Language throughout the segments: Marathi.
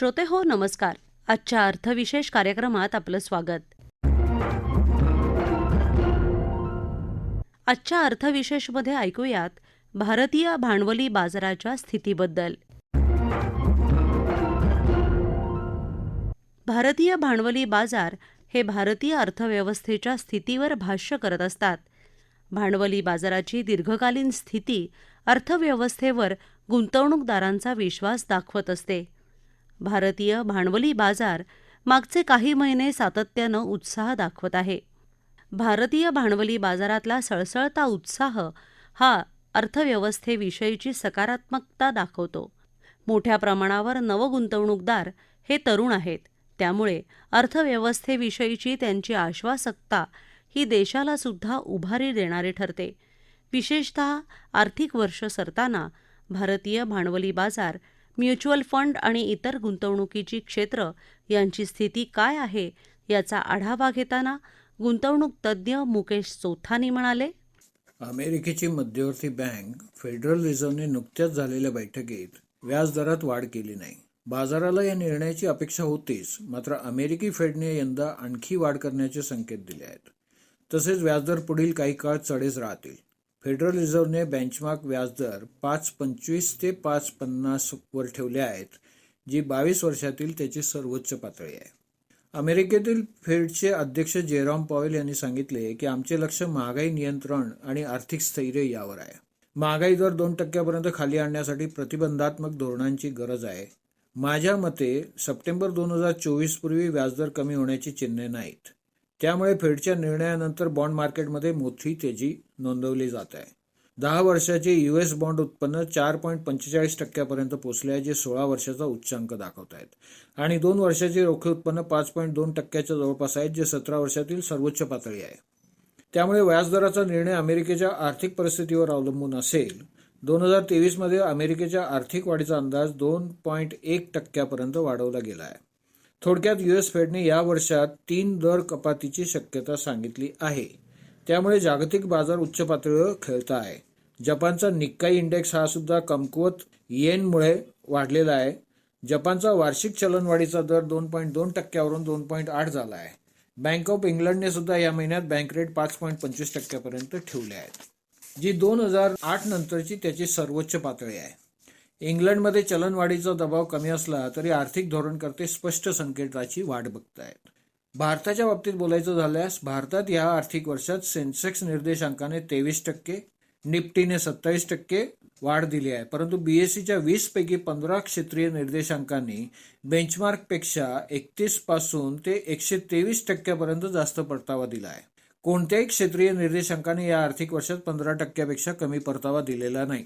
श्रोते हो नमस्कार. आजच्या अर्थविशेष कार्यक्रमात आपलं स्वागत. आजच्या अर्थविशेषमध्ये ऐकूयात भारतीय भांडवली बाजाराच्या स्थितीबद्दल. भारतीय भांडवली बाजार हे भारतीय अर्थव्यवस्थेच्या स्थितीवर भाष्य करत असतात. भांडवली बाजाराची दीर्घकालीन स्थिती अर्थव्यवस्थेवर गुंतवणूकदारांचा विश्वास दाखवत असते. भारतीय भांडवली बाजार मागचे काही महिने सातत्यानं उत्साह दाखवत आहे. भारतीय भांडवली बाजारातला सळसळता उत्साह हा अर्थव्यवस्थेविषयीची सकारात्मकता दाखवतो. मोठ्या प्रमाणावर नवगुंतवणूकदार हे तरुण आहेत. त्यामुळे अर्थव्यवस्थेविषयीची त्यांची आश्वासकता ही देशाला सुद्धा उभारी देणारी ठरते. विशेषतः आर्थिक वर्ष सरताना भारतीय भांडवली बाजार म्युच्युअल फंड आणि इतर गुंतवणुकीची क्षेत्र यांची स्थिती काय आहे याचा आढावा घेताना गुंतवणूक तज्ज्ञ मुकेश चोथानी म्हणाले अमेरिकेची मध्यवर्ती बँक फेडरल रिझर्व्हने नुकत्याच झालेल्या बैठकीत व्याजदरात वाढ केली नाही. बाजाराला या निर्णयाची अपेक्षा होतीच मात्र अमेरिकी फेडने यंदा आणखी वाढ करण्याचे संकेत दिले आहेत. तसेच व्याजदर पुढील काही काळ चढेच राहतील. फेडरल रिझर्व्हने बेंचमार्क व्याजदर पाच पंचवीस ते पाच पन्नास वर ठेवले आहेत जी बावीस वर्षातील त्याची सर्वोच्च पातळी आहे. अमेरिकेतील फेडचे अध्यक्ष जेरॉम पॉवेल यांनी सांगितले की आमचे लक्ष महागाई नियंत्रण आणि आर्थिक स्थैर्य यावर आहे. महागाई दर दोन टक्क्यापर्यंत खाली आणण्यासाठी प्रतिबंधात्मक धोरणांची गरज आहे. माझ्या मते सप्टेंबर दोन हजार चोवीस पूर्वी व्याजदर कमी होण्याची चिन्हे नाहीत. त्यामुळे फेडच्या निर्णयानंतर बॉन्ड मार्केटमध्ये मोठी तेजी नोंदवली जात आहे. दहा वर्षाचे युएस बॉन्ड उत्पन्न चार पॉईंट पंचेचाळीस टक्क्यापर्यंत पोहोचले आहे जे सोळा वर्षाचा उच्चांक दाखवत आहेत. आणि दोन वर्षाचे रोखे उत्पन्न पाच पॉईंट दोन टक्क्याच्या जवळपास आहेत जे सतरा वर्षातील सर्वोच्च पातळी आहे. त्यामुळे व्याजदराचा निर्णय अमेरिकेच्या आर्थिक परिस्थितीवर अवलंबून असेल. दोन हजार तेवीसमध्ये अमेरिकेच्या आर्थिक वाढीचा अंदाज दोन पॉईंट एक टक्क्यापर्यंत वाढवला गेला आहे. थोडक्यात युएस फेडने या वर्षात तीन दर कपातीची शक्यता सांगितली आहे. त्यामुळे जागतिक बाजार उच्च पातळीवर खेळता आहे. जपानचा निक्काई इंडेक्स हा सुद्धा कमकुवत येनमुळे वाढलेला आहे. जपानचा वार्षिक चलनवाढीचा दर दोन पॉईंट दोन टक्क्यावरून दोन पॉईंट आठ झाला आहे. बँक ऑफ इंग्लंडने सुद्धा या महिन्यात बँक रेट पाच पॉईंट पंचवीस टक्क्यापर्यंत ठेवले आहेत. जी दोन हजार आठ नंतरची त्याची सर्वोच्च पातळी आहे. इंग्लंडमध्ये चलनवाढीचा दबाव कमी असला तरी आर्थिक धोरणकर्ते स्पष्ट संकेताची वाट बघतायत. भारताच्या बाबतीत बोलायचं झाल्यास भारतात या आर्थिक वर्षात सेन्सेक्स निर्देशांकाने तेवीस टक्के निफ्टीने सत्तावीस टक्के वाढ दिली आहे. परंतु बीएससीच्या वीस पैकी पंधरा क्षेत्रीय निर्देशांकांनी बेंचमार्कपेक्षा एकतीसपासून ते एकशे तेवीस टक्क्यापर्यंत जास्त परतावा दिला आहे. कोणत्याही क्षेत्रीय निर्देशांकाने या आर्थिक वर्षात पंधरा टक्क्यापेक्षा कमी परतावा दिलेला नाही.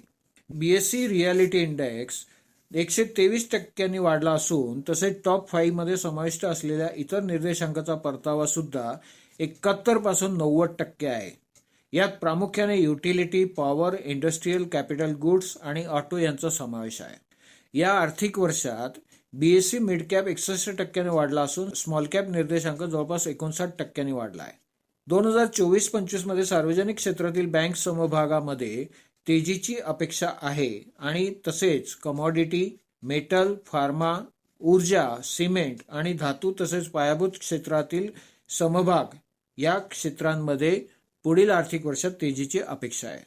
बीएससी रियालिटी इंडेक्स एकशे तेवीस टक्क्यांनी वाढला असून तसेच टॉप फाईव्हमध्ये समाविष्ट असलेल्या इतर निर्देशांकाचा परतावा सुद्धा एकाहत्तरपासून नव्वद टक्के आहे. यात प्रामुख्याने utility power industrial capital goods आणि ऑटो यांचा समावेश आहे. या आर्थिक वर्षात बीएससी मिड कॅप एकसष्ट टक्क्याने वाढला असून स्मॉल कॅप निर्देशांक जवळपास एकोणसाठ टक्क्यांनी वाढला आहे. दोन हजार चोवीस पंचवीसमध्ये सार्वजनिक क्षेत्रातील बँक समभागामध्ये तेजीची अपेक्षा आहे आणि तसेच कमॉडिटी मेटल फार्मा ऊर्जा सिमेंट आणि धातू तसेच पायाभूत क्षेत्रातील समभाग या क्षेत्रांमध्ये पुढील आर्थिक वर्षात तेजीची अपेक्षा आहे.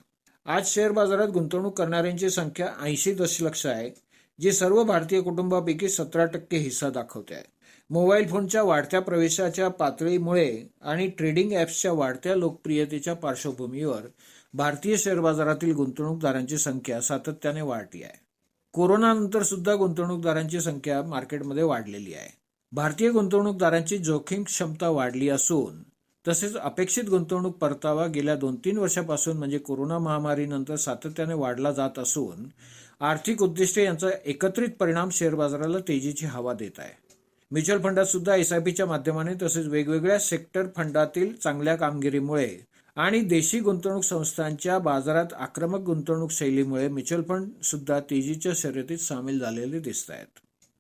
आज शेअर बाजारात गुंतवणूक करणाऱ्यांची संख्या ऐंशी दशलक्ष आहे जी सर्व भारतीय कुटुंबापैकी सतरा टक्के हिस्सा दाखवते आहे. मोबाईल फोनच्या वाढत्या प्रवेशाच्या पातळीमुळे आणि ट्रेडिंग ॲप्सच्या वाढत्या लोकप्रियतेच्या पार्श्वभूमीवर भारतीय शेअर बाजारातील गुंतवणूकदारांची संख्या सातत्याने वाढली आहे. कोरोनानंतर सुद्धा गुंतवणूकदारांची संख्या मार्केटमध्ये वाढलेली आहे. भारतीय गुंतवणूकदारांची जोखीम क्षमता वाढली असून तसेच अपेक्षित गुंतवणूक परतावा गेल्या दोन तीन वर्षापासून म्हणजे कोरोना महामारीनंतर सातत्याने वाढला जात असून आर्थिक उद्दिष्टे यांचा एकत्रित परिणाम शेअर बाजाराला तेजीची हवा देत आहे. म्युच्युअल फंडात सुद्धा एस आय पीच्या माध्यमाने तसेच वेगवेगळ्या सेक्टर फंडातील चांगल्या कामगिरीमुळे आणि देशी गुंतवणूक संस्थांच्या बाजारात आक्रमक गुंतवणूक शैलीमुळे म्युच्युअल फंड सुद्धा तेजीच्या शर्यतीत सामील झालेले दिसत आहेत.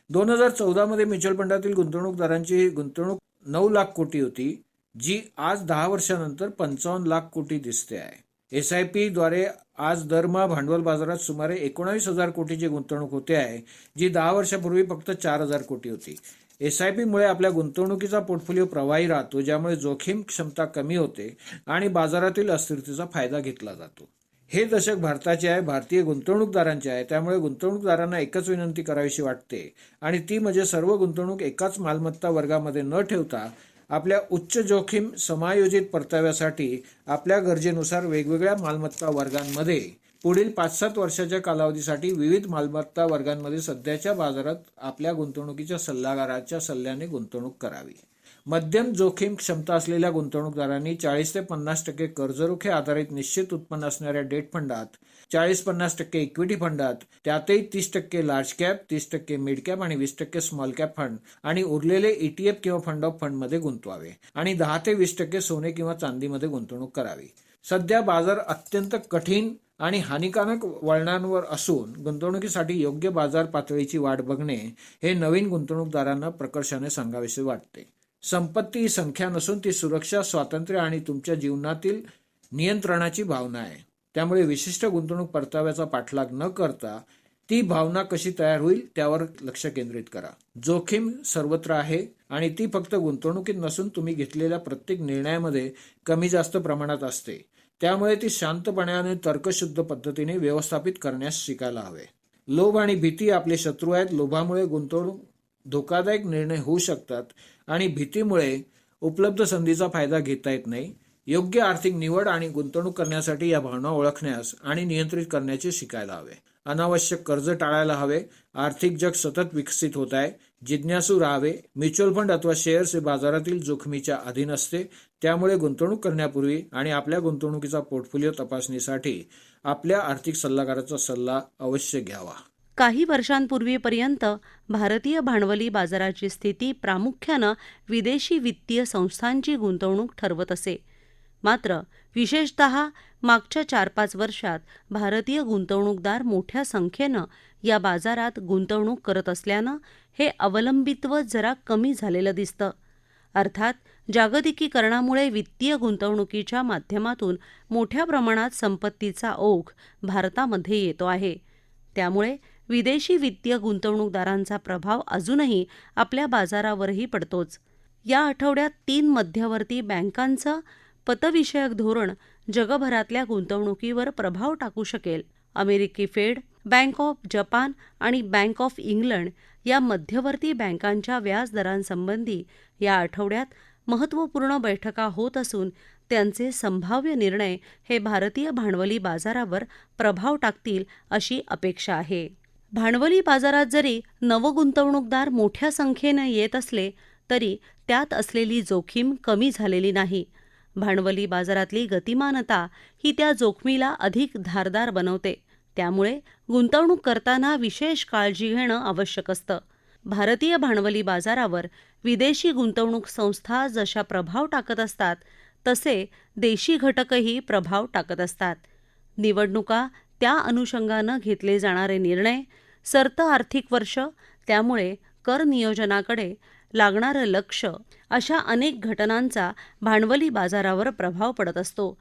दोन हजार चौदामध्ये म्युच्युअल फंडातील गुंतवणूकदारांची गुंतवणूक नऊ लाख कोटी होती जी आज दहा वर्षानंतर पंचावन्न लाख कोटी दिसते आहे. एस आय पीद्वारे आज दरमहा भांडवल बाजारात सुमारे एकोणावीस हजार कोटीची गुंतवणूक होते आहे जी दहा वर्षापूर्वी फक्त चार हजार कोटी होती. एस आय पीमुळे आपल्या गुंतवणुकीचा पोर्टफोलिओ प्रवाही राहतो ज्यामुळे जोखीम क्षमता कमी होते आणि बाजारातील अस्थिरतेचा फायदा घेतला जातो. हे दशक भारताचे आहे भारतीय गुंतवणूकदारांचे आहे. त्यामुळे गुंतवणूकदारांना एकच विनंती करावीशी वाटते आणि ती म्हणजे सर्व गुंतवणूक एकाच मालमत्ता वर्गामध्ये न ठेवता आपल्या उच्च जोखीम समायोजित परताव्यासाठी आपल्या गरजेनुसार वेगवेगळ्या मालमत्ता वर्गांमध्ये पुढील पाच सात वर्षाच्या कालावधीसाठी विविध मालमत्ता वर्गांमध्ये सध्याच्या बाजारात आपल्या गुंतवणुकीच्या सल्लागाराच्या सल्ल्याने गुंतवणूक करावी. मध्यम जोखीम क्षमता असलेल्या गुंतवणूकदारांनी चाळीस ते पन्नास टक्के कर्जरोखे आधारित निश्चित उत्पन्न असणाऱ्या डेट फंडात चाळीस पन्नास टक्के इक्विटी फंडात त्यातही तीस टक्के लार्ज कॅप तीस टक्के मिड कॅप आणि वीस टक्के स्मॉल कॅप फंड आणि उरलेले ईटीएफ किंवा फंड ऑफ फंडमध्ये गुंतवावे आणि दहा ते वीस टक्के सोने किंवा चांदीमध्ये गुंतवणूक करावी. सध्या बाजार अत्यंत कठीण आणि हानिकारक वळणांवर असून गुंतवणुकीसाठी योग्य बाजार पातळीची वाट बघणे हे नवीन गुंतवणूकदारांना प्रकर्षाने सांगावेसे वाटते. संपत्ती ही संख्या नसून ती सुरक्षा स्वातंत्र्य आणि तुमच्या जीवनातील नियंत्रणाची भावना आहे. त्यामुळे विशिष्ट गुंतवणूक परताव्याचा पाठलाग न करता ती भावना कशी तयार होईल त्यावर लक्ष केंद्रित करा. जोखीम सर्वत्र आहे आणि ती फक्त गुंतवणुकीत नसून तुम्ही घेतलेल्या प्रत्येक निर्णयामध्ये कमी जास्त प्रमाणात असते. त्यामुळे ती शांतपणे आणि तर्कशुद्ध पद्धतीने व्यवस्थापित करण्यास शिकायला हवे. लोभ आणि भीती आपले शत्रू आहेत. लोभामुळे गुंतवणूक धोकादायक निर्णय होऊ शकतात आणि भीतीमुळे उपलब्ध संधीचा फायदा घेता येत नाही. योग्य आर्थिक निवड आणि गुंतवणूक करण्यासाठी या भावना ओळखण्यास आणि नियंत्रित करण्याचे शिकायला हवे. अनावश्यक कर्ज टाळायला हवे. आर्थिक जग सतत विकसित होत आहे. जिज्ञासू राहावे. म्युच्युअल फंड अथवा शेअर्स हे बाजारातील जोखमीच्या अधीन असते. त्यामुळे गुंतवणूक करण्यापूर्वी आणि आपल्या गुंतवणुकीचा पोर्टफोलिओ तपासणीसाठी आपल्या आर्थिक सल्लागाराचा सल्ला अवश्य घ्यावा. काही वर्षांपूर्वीपर्यंत भारतीय भांडवली बाजाराची स्थिती प्रामुख्यानं विदेशी वित्तीय संस्थांची गुंतवणूक ठरवत असे. मात्र विशेषत मागच्या चार पाच वर्षात भारतीय गुंतवणूकदार मोठ्या संख्येनं या बाजारात गुंतवणूक करत असल्यानं हे अवलंबित्व जरा कमी झालेलं दिसतं. अर्थात जागतिकीकरणामुळे वित्तीय गुंतवणुकीच्या माध्यमातून मोठ्या प्रमाणात संपत्तीचा ओघ भारतामध्ये येतो आहे. त्यामुळे विदेशी वित्तीय गुंतवणूकदारांचा प्रभाव अजूनही आपल्या बाजारावरही पडतोच. या आठवड्यात तीन मध्यवर्ती बँकांचं पतविषयक धोरण जगभरातल्या गुंतवणुकीवर प्रभाव टाकू शकेल. अमेरिकी फेड बँक ऑफ जपान आणि बँक ऑफ इंग्लंड या मध्यवर्ती बँकांच्या व्याजदरांसंबंधी या आठवड्यात महत्त्वपूर्ण बैठका होत असून त्यांचे संभाव्य निर्णय हे भारतीय भांडवली बाजारावर प्रभाव टाकतील अशी अपेक्षा आहे. भांडवली बाजारात जरी नवगुंतवणूकदार मोठ्या संख्येनं येत असले तरी त्यात असलेली जोखीम कमी झालेली नाही. भांडवली बाजारातली गतिमानता ही त्या जोखमीला अधिक धारदार बनवते. त्यामुळे गुंतवणूक करताना विशेष काळजी घेणं आवश्यक असतं. भारतीय भांडवली बाजारावर विदेशी गुंतवणूक संस्था जशा प्रभाव टाकत असतात तसे देशी घटकही प्रभाव टाकत असतात. निवडणुका त्या अनुषंगानं घेतले जाणारे निर्णय सरतं आर्थिक वर्ष त्यामुळे कर नियोजनाकडे लागणारं लक्ष अशा अनेक घटनांचा भांडवली बाजारावर प्रभाव पडत असतो.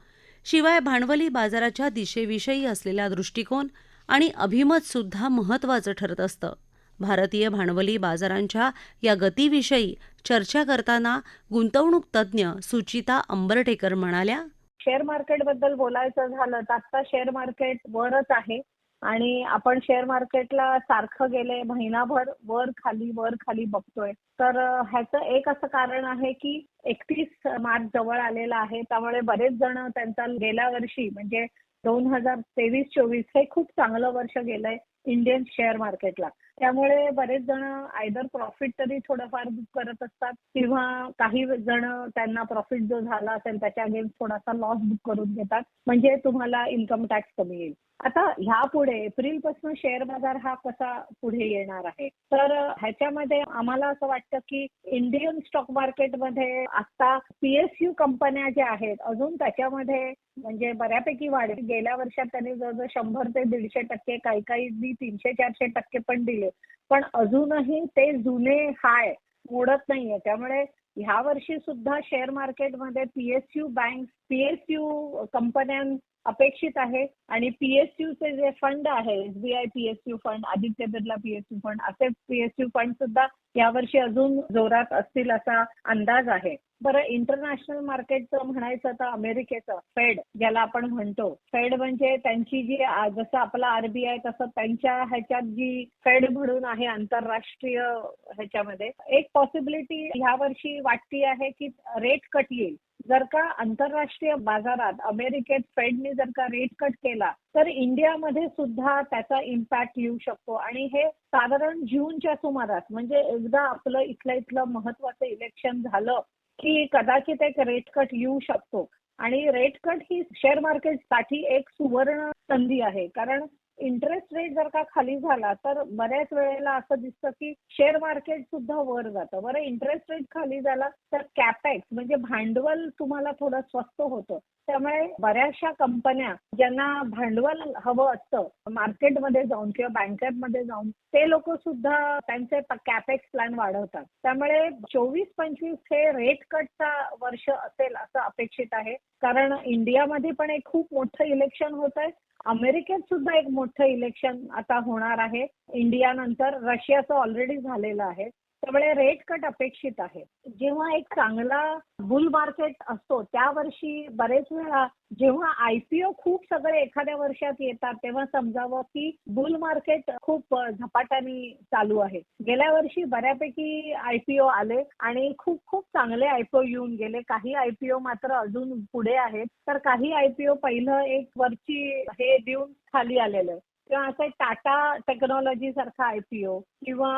शिवाय भांडवली बाजाराच्या दिशेविषयी असलेला दृष्टिकोन आणि अभिमतसुद्धा महत्त्वाचं ठरत असतं. भारतीय भांडवली बाजारांच्या या गतीविषयी चर्चा करताना गुंतवणूक तज्ज्ञ सुचिता अंबरटेकर म्हणाल्या शेअर मार्केटबद्दल बोलायचं झालं तर आता शेअर मार्केट वरच आहे. आणि आपण शेअर मार्केटला सारखं गेले महिनाभर वर खाली वर खाली बघतोय. तर ह्याचं एक असं कारण आहे की एकतीस मार्च जवळ आलेला आहे. त्यामुळे बरेच जण त्यांचा गेल्या वर्षी म्हणजे दोन हजार तेवीस चोवीस हे खूप चांगलं वर्ष गेलंय इंडियन शेअर मार्केटला त्यामुळे बरेच जण आयदर प्रॉफिट तरी थोडंफार बुक करत असतात किंवा काही जण त्यांना प्रॉफिट जो झाला असेल त्याच्या अगेन्स्ट थोडासा लॉस बुक करून घेतात. म्हणजे तुम्हाला इन्कम टॅक्स कमी येईल. आता ह्या पुढे एप्रिलपासून शेअर बाजार हा कसा पुढे येणार आहे? तर ह्याच्यामध्ये आम्हाला असं वाटतं की इंडियन स्टॉक मार्केटमध्ये आता पीएसयू कंपन्या ज्या आहेत अजून त्याच्यामध्ये म्हणजे बऱ्यापैकी वाढ. गेल्या वर्षात त्यांनी जवळजवळ शंभर ते दीडशे टक्के काही काही तीनशे चारशे टक्के पण दिले. पण अजूनही ते जुने हाय मोडत नाहीये. त्यामुळे ह्या वर्षी सुद्धा शेअर मार्केटमध्ये पीएसयू बँक पीएसयू कंपन्यां अपेक्षित आहे. आणि पीएसयूचे जे फंड आहे SBI PSU fund Aditya Birla PSU fund असे पीएसयू फंड सुद्धा यावर्षी अजून जोरात असतील असा अंदाज आहे. बरं इंटरनॅशनल मार्केटचं म्हणायचं तर अमेरिकेचं फेड ज्याला आपण म्हणतो. फेड म्हणजे त्यांची जी जसं आपला आरबीआय तसं त्यांच्या ह्याच्यात जी फेड म्हणून आहे आंतरराष्ट्रीय ह्याच्यामध्ये. एक पॉसिबिलिटी ह्या वर्षी वाटती आहे की रेट कट येईल. जर का आंतरराष्ट्रीय बाजारात अमेरिकेत फेडने जर का रेट कट केला तर इंडियामध्ये सुद्धा त्याचा इम्पॅक्ट येऊ शकतो. आणि हे साधारण जूनच्या सुमारास म्हणजे एकदा आपलं इथलं इथलं महत्वाचं इलेक्शन झालं की कदाचित एक रेट कट येऊ शकतो. आणि रेट कट ही शेअर मार्केटसाठी एक सुवर्ण संधी आहे. कारण इंटरेस्ट रेट जर का खाली झाला तर बऱ्याच वेळेला असं दिसतं की शेअर मार्केट सुद्धा वर जातं. बरं इंटरेस्ट रेट खाली झाला तर कॅपेक्स म्हणजे भांडवल तुम्हाला थोडं स्वस्त होतं. त्यामुळे बऱ्याचशा कंपन्या ज्यांना भांडवल हवं असतं मार्केटमध्ये जाऊन किंवा बँकेमध्ये जाऊन ते लोक सुद्धा त्यांचे कॅपेक्स प्लॅन वाढवतात. त्यामुळे चोवीस पंचवीस हे रेट कटचा वर्ष असेल असं अपेक्षित आहे. कारण इंडियामध्ये पण एक खूप मोठं इलेक्शन होत आहे अमेरिकेत सुद्धा एक मोठं इलेक्शन आता होणार आहे. इंडिया नंतर रशियाचं ऑलरेडी झालेलं आहे. त्यामुळे रेट कट अपेक्षित आहे. जेव्हा एक चांगला बुल मार्केट असतो त्या वर्षी बरेच वेळा जेव्हा आयपीओ खूप सगळे एखाद्या वर्षात येतात तेव्हा समजावं की बुल मार्केट खूप झपाट्याने चालू आहे. गेल्या वर्षी बऱ्यापैकी आयपीओ आले आणि खूप खूप चांगले आयपीओ येऊन गेले. काही आयपीओ मात्र अजून पुढे आहेत. तर काही आयपीओ पहिलं एक वरची हे देऊन खाली आलेलं आहे. किंवा असं टाटा टेक्नॉलॉजी सारखा आयपीओ किंवा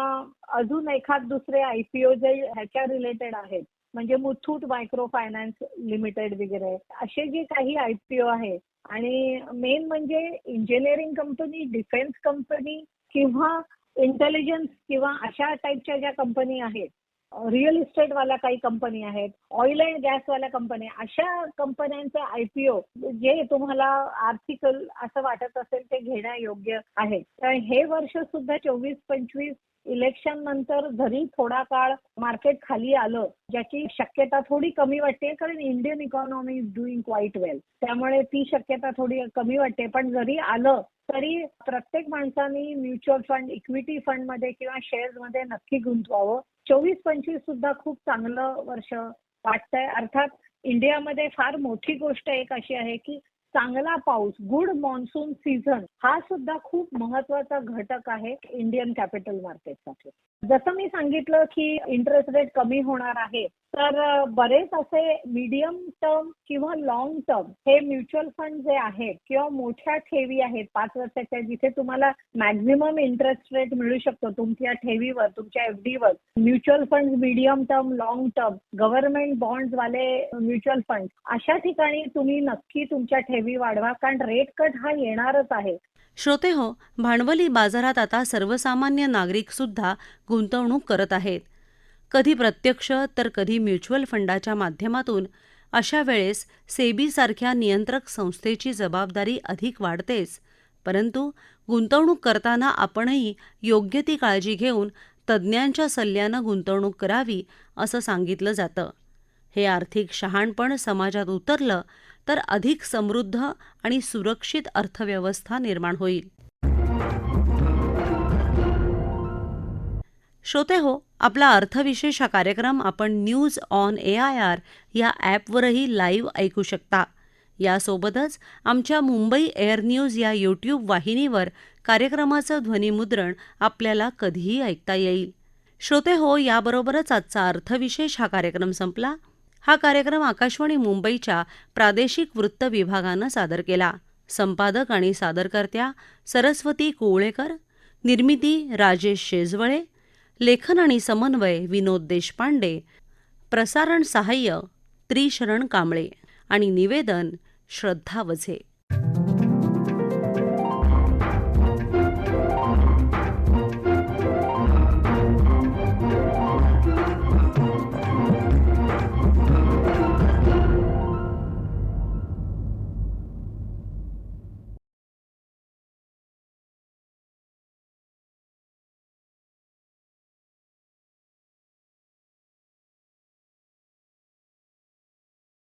अजून एखाद दुसरे आयपीओ जे ह्याच्या रिलेटेड आहेत म्हणजे मुथूट मायक्रो फायनान्स लिमिटेड वगैरे असे जे काही आयपीओ आहे. आणि मेन म्हणजे इंजिनिअरिंग कंपनी डिफेन्स कंपनी किंवा इंटेलिजन्स किंवा अशा टाईपच्या ज्या कंपनी आहेत रिअल इस्टेट वाल्या काही कंपनी आहेत ऑइल अँड गॅस वाल्या कंपनी अशा कंपन्यांचं आयपीओ जे तुम्हाला आर्थिक असं वाटत असेल ते घेणं योग्य आहे. तर हे वर्ष सुद्धा चोवीस पंचवीस इलेक्शन नंतर जरी थोडा काळ मार्केट खाली आलं ज्याची शक्यता थोडी कमी वाटते कारण Indian economy is doing quite well त्यामुळे ती शक्यता थोडी कमी वाटते. पण जरी आलं तरी प्रत्येक माणसाने म्युच्युअल फंड इक्विटी फंडमध्ये किंवा शेअर्समध्ये नक्की गुंतवावं. चोवीस पंचवीस सुद्धा खूप चांगलं वर्ष वाटतंय. अर्थात इंडियामध्ये फार मोठी गोष्ट एक अशी आहे की चांगला पाऊस गुड मान्सून सीझन हा सुद्धा खूप महत्त्वाचा घटक आहे इंडियन कॅपिटल मार्केटसाठी जसं मी सांगितलं की इंटरेस्ट रेट कमी होणार आहे तर बरेच असे मीडियम टर्म किंवा लॉंग टर्म हे म्युच्युअल फंड जे आहेत किंवा मोठ्या ठेवी आहेत पाच वर्षाच्या जिथे तुम्हाला मॅक्झिमम इंटरेस्ट रेट मिळू शकतो तुमच्या ठेवीवर तुमच्या एफडीवर वर. Mutual fund medium term long term government bonds वाले म्युच्युअल फंड अशा ठिकाणी तुम्ही नक्की तुमच्या ठेवी वाढवा कारण रेट कट हा येणारच आहे. श्रोते हो भांडवली बाजारात आता सर्वसामान्य नागरिक सुद्धा गुंतवणूक करत आहेत. कधी प्रत्यक्ष तर कधी म्युच्युअल फंडाच्या माध्यमातून. अशा वेळेस सेबीसारख्या नियंत्रक संस्थेची जबाबदारी अधिक वाढतेच. परंतु गुंतवणूक करताना आपणही योग्य ती काळजी घेऊन तज्ज्ञांच्या सल्ल्यानं गुंतवणूक करावी असं सांगितलं जातं. हे आर्थिक शहाणपण समाजात उतरलं तर अधिक समृद्ध आणि सुरक्षित अर्थव्यवस्था निर्माण होईल. श्रोते हो आपला अर्थविशेष हा कार्यक्रम आपण news on A I R या ॲपवरही लाईव्ह ऐकू शकता. यासोबतच आमच्या मुंबई एअर न्यूज या यूट्यूब वाहिनीवर कार्यक्रमाचं ध्वनिमुद्रण आपल्याला कधीही ऐकता येईल. श्रोते हो याबरोबरच आजचा अर्थविशेष हा कार्यक्रम संपला. हा कार्यक्रम आकाशवाणी मुंबईच्या प्रादेशिक वृत्त विभागानं सादर केला. संपादक आणि सादरकर्त्या सरस्वती कुवळेकर निर्मिती राजेश शेजवळे लेखन आणि समन्वय विनोद देशपांडे प्रसारण सहाय्य त्रिशरण कांबळे आणि निवेदन श्रद्धा वझे.